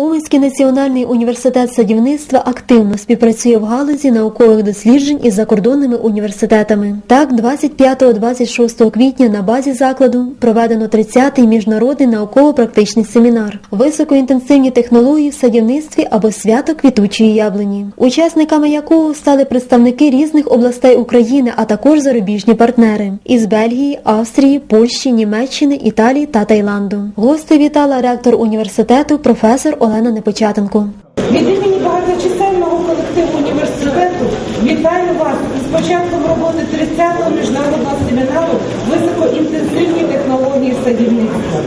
Уманський національний університет садівництва активно співпрацює в галузі наукових досліджень із закордонними університетами. Так, 25-26 квітня на базі закладу проведено 30-й міжнародний науково-практичний семінар високоінтенсивні технології в садівництві або свято квітучої яблуні, учасниками якого стали представники різних областей України, а також зарубіжні партнери із Бельгії, Австрії, Польщі, Німеччини, Італії та Таїланду. Гости вітала ректор університету професор Олена Непочатенко. Від імені багаточисельного колективу університету вітаю вас з початком роботи 30-го міжнародного семінару високоінтенсивні технології садівництва.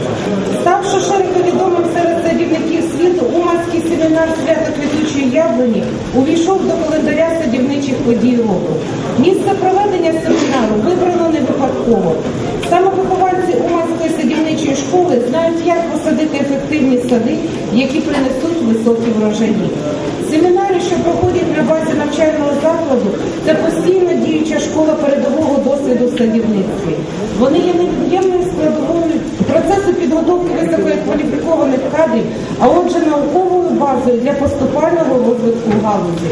Ставши широко відомим серед садівників світу, Уманський семінар свята квітучої яблуні увійшов до календаря садівничих подій року. Місце проведення семінару вибрано не випадково. Саме вихованці Уманської садівничої школи знають, як посадити ефективні які принесуть високі врожаї. Семінари, що проходять на базі навчального закладу, це постійно діюча школа передового досвіду в садівництві. Вони є невід'ємною складовою процесу підготовки висококваліфікованих кадрів, а отже науковою базою для поступального розвитку галузі.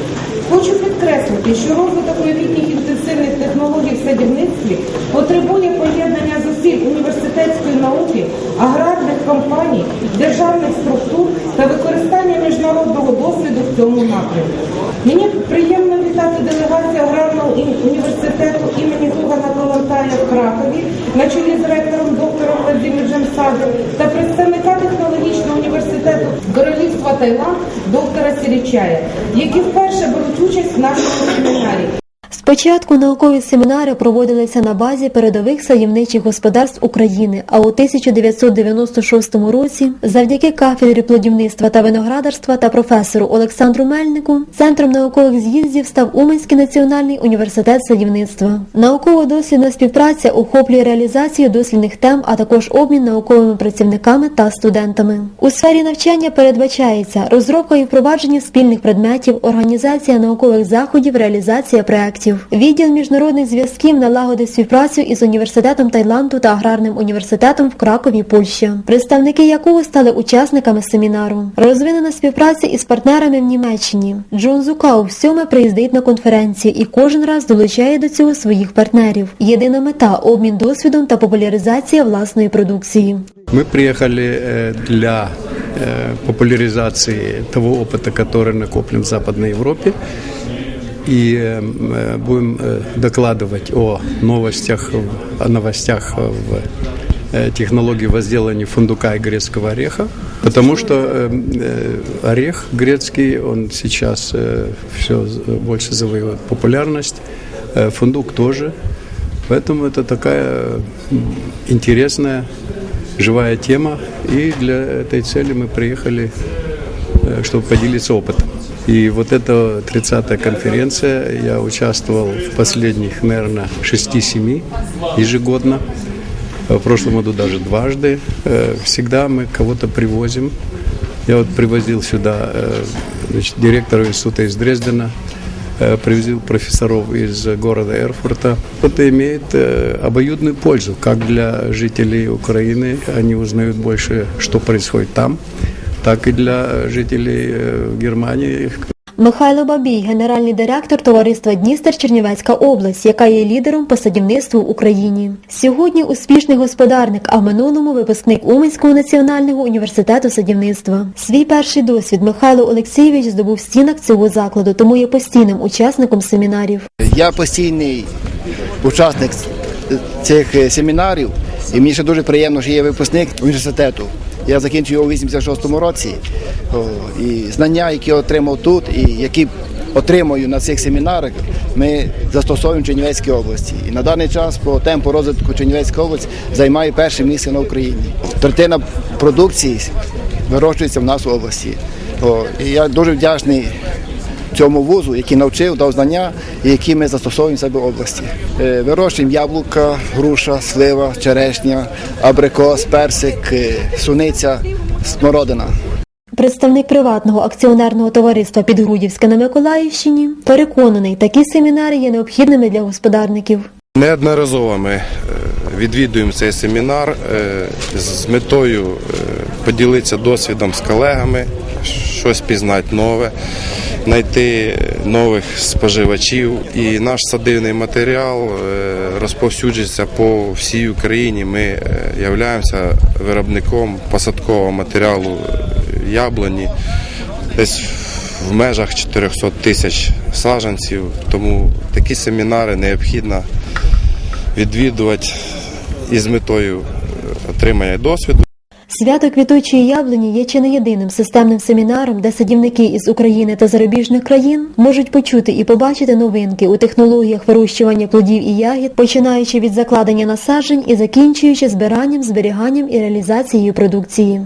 Хочу підкреслити, що розвиток новітніх інтенсивних технологій в садівництві потребує поєднання зусиль університетської університету імені Тугана Калантая в Кракові на чолі з ректором доктором Владимиром Садом та представника технологічного університету Королівства Таїланд доктора Сірічая, які вперше беруть участь в нашому семінарі. Спочатку наукові семінари проводилися на базі передових садівничих господарств України, а у 1996 році, завдяки кафедрі плодівництва та виноградарства та професору Олександру Мельнику, центром наукових з'їздів став Уманський національний університет садівництва. Науково-дослідна співпраця охоплює реалізацію дослідних тем, а також обмін науковими працівниками та студентами. У сфері навчання передбачається розробка і впровадження спільних предметів, організація наукових заходів, реалізація проєктів. Відділ міжнародних зв'язків налагодив співпрацю із університетом Таїланду та аграрним університетом в Кракові, Польща, представники якого стали учасниками семінару. Розвинена співпраця із партнерами в Німеччині. Джон Зукау всьоме приїздить на конференції і кожен раз долучає до цього своїх партнерів. Єдина мета обмін досвідом та популяризація власної продукції. Мы приехали э, для э, популяризации того опыта, который накоплен в Западной Европе. И э, э, будем э, докладывать о новостях, о новостях в э, технологии возделывания фундука и грецкого ореха, потому что э, э, орех грецкий, он сейчас все больше завоевывает популярность, фундук тоже, поэтому это такая интересная живая тема, и для этой цели мы приехали, чтобы поделиться опытом. И вот эта 30-я конференция, я участвовал в последних, наверное, 6-7 ежегодно. В прошлом году даже дважды. Э, Всегда мы кого-то привозим. Я вот привозил сюда э, значит, директора института из Дрездена, э, привозил профессоров из города Эрфурта. Это имеет э, обоюдную пользу, как для жителей Украины, они узнают больше, что происходит там, так и для жителей э, Германии, Михайло Бабій, генеральний директор товариства Дністер Чернівецька область, яка є лідером по садівництву в Україні. Сьогодні успішний господарник, а в минулому випускник Уманського національного університету садівництва. Свій перший досвід Михайло Олексійович здобув в стінах цього закладу, тому є постійним учасником семінарів. Я постійний учасник цих е, семінарів, і мені ще дуже приємно, що є випускник університету. Я закінчив у 86-му році. І знання, які отримав тут, і які отримую на цих семінарах, ми застосовуємо в Чернівецькій області. І на даний час по темпу розвитку Чернівецька область займає перше місце на Україні. Третина продукції вирощується в нас в області. І я дуже вдячний цьому вузу, який навчив, дав знання, і які ми застосовуємо в себе в області. Е, Вирощуємо яблука, груша, слива, черешня, абрикос, персик, е, суниця, смородина. Представник приватного акціонерного товариства Підгрудівське на Миколаївщині переконаний, такі семінари є необхідними для господарників. Неодноразово ми е, відвідуємо цей семінар з метою поділитися досвідом з колегами, щось пізнати нове, знайти нових споживачів. І наш садивний матеріал е, розповсюджується по всій Україні. Ми е, являємося виробником посадкового матеріалу е, яблуні. Десь в межах 400 тисяч саджанців, тому такі семінари необхідно відвідувати із метою отримання досвіду. Свято квітучої яблуні є чи не єдиним системним семінаром, де садівники із України та зарубіжних країн можуть почути і побачити новинки у технологіях вирощування плодів і ягід, починаючи від закладення насаджень і закінчуючи збиранням, зберіганням і реалізацією продукції.